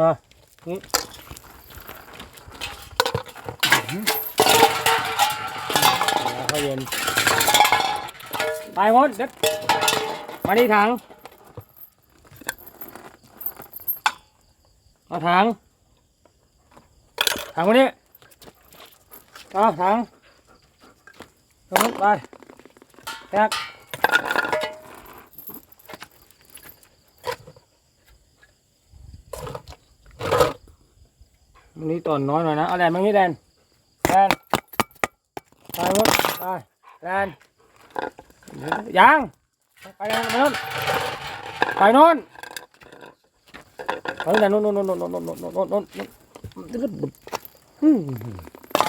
มานี่ข้าวเย็นไปงดเด็ดมานี่ถังเอาถังถังมานี่เอาถังตรงนู้นไปแตก มันนี้ตอนน้อยหน่อยนะเอาแดนมางี้แดนแดนไปงดไปแดนยังไปยังไปโน่นไปโน่นไปโน่นโน่นโน่นโน่นโน่นโน่นโน่นโน่นโน่นนู่นอืม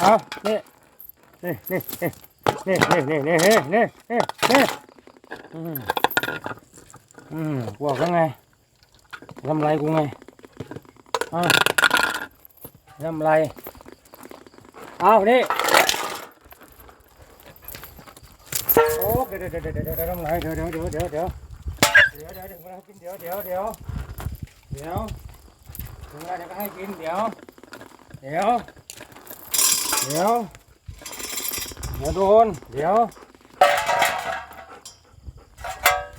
เอานี่นี่นี่นี่นี่นี่นี่นี่นี่นี่นี่อืมอืมบอกแล้วไงทำไรกูไงอ่า ทำไรเอานี่โอ้เดี๋ยวเดี๋ยวเดี๋ยวเดี๋ยวเดี๋ยวทำไรเดี๋ยวเดี๋ยวเดี๋ยวเดี๋ยวเดี๋ยวเดี๋ยวเดี๋ยวเดี๋ยวมาให้กินเดี๋ยวเดี๋ยวเดี๋ยวเดี๋ยวถึงเวลาเดี๋ยวก็ให้กินเดี๋ยวเดี๋ยวเดี๋ยวเดี๋ยวโดนเดี๋ยว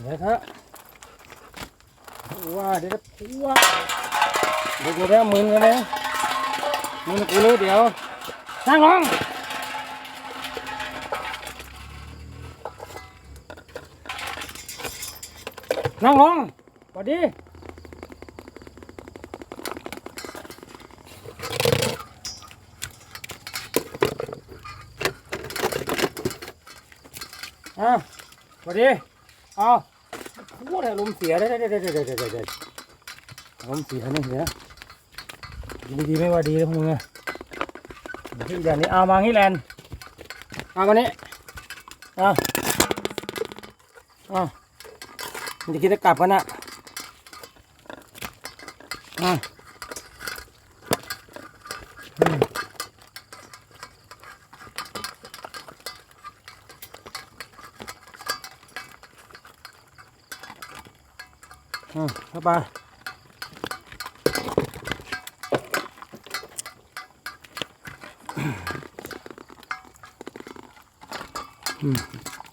เดี๋ยวครับว้าเดี๋ยวว้าเดี๋ยวกูได้มึงกันเลย มึงกูรู้เดี๋ยวนั่งลงนั่งลงสวัสดีอ่ะสวัสดีเอาพูดอะไรลมณ์เสียได้ได้ได้ได้ได้ได้ได้ลมณ์เสียนี่เสีย ดีดีไม่ว่าดีเลยพวกมึงอะที่อย่างนี้เอามาที่แลนเอามานี้เอาเอามันจะคิดจะกลับกันนะอะอืมอืมเข้าไป Mm-hmm.